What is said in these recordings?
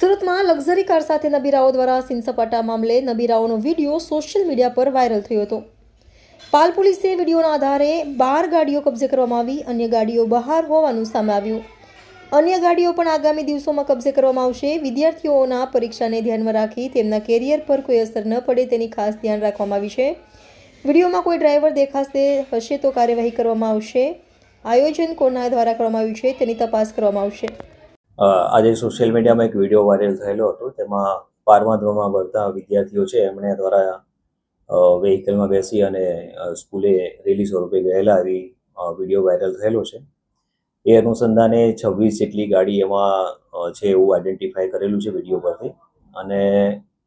સુરતમાં luxury car સાથે નબીરાઓ દ્વારા સીનસપાટા મામલે નબીરાઓનો વીડિયો સોશિયલ મીડિયા પર વાયરલ થયો હતો. પાલ પોલીસે વિડીયોના આધારે બાર ગાડીઓ કબજે કરવામાં આવી, અન્ય ગાડીઓ બહાર હોવાનું સામે આવ્યું. અન્ય ગાડીઓ પણ આગામી દિવસોમાં કબજે કરવામાં આવશે. વિદ્યાર્થીઓના પરીક્ષાને ધ્યાનમાં રાખી તેમના કેરિયર પર કોઈ અસર ન પડે તેની ખાસ ધ્યાન રાખવામાં આવી છે. વિડીયોમાં કોઈ ડ્રાઈવર દેખાશે હશે તો કાર્યવાહી કરવામાં આવશે. આયોજન કોના દ્વારા કરવામાં આવ્યું છે તેની તપાસ કરવામાં આવશે. આજે સોશિયલ મીડિયામાં એક વીડિયો વાયરલ થયેલો હતો. તેમાં બારમા ધોરણમાં ભણતા વિદ્યાર્થીઓ છે, એમણે દ્વારા વેહિકલમાં બેસી અને સ્કૂલે રેલી સ્વરૂપે ગયેલા એવી વીડિયો વાયરલ થયેલો છે. એ અનુસંધાને છવ્વીસ જેટલી ગાડી એમાં છે એવું આઈડેન્ટિફાય કરેલું છે વીડિયો પરથી. અને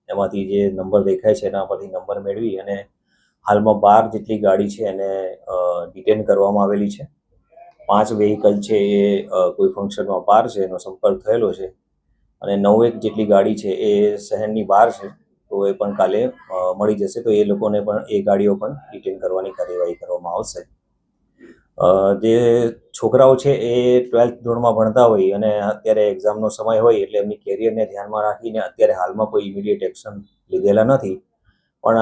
એમાંથી જે નંબર દેખાય છે એના પરથી નંબર મેળવી અને હાલમાં બાર જેટલી ગાડી છે એને ડિટેન કરવામાં આવેલી છે. પાંચ વેહિકલ છે એ કોઈ ફંક્શનમાં પાર છે, એનો સંપર્ક થયેલો છે. અને નવેક જેટલી ગાડી છે એ શહેરની બહાર છે, તો એ પણ કાલે મળી જશે. તો એ લોકોને પણ એ ગાડીઓ પણ ડિટેન કરવાની કાર્યવાહી કરવામાં આવશે. જે છોકરાઓ છે એ ટ્વેલ્થ ધોરણમાં ભણતા હોય અને અત્યારે એક્ઝામનો સમય હોય એટલે એમની કેરિયરને ધ્યાનમાં રાખીને અત્યારે હાલમાં કોઈ ઇમિડિયેટ એક્શન લીધેલા નથી. પણ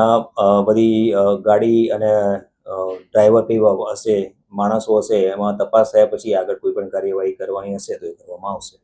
બધી ગાડી અને ડ્રાઈવર કેવા હશે માણસો હશે, એમાં તપાસ થયા પછી આગળ કોઈ પણ કાર્યવાહી કરવાની હશે તો એ કરવામાં આવશે.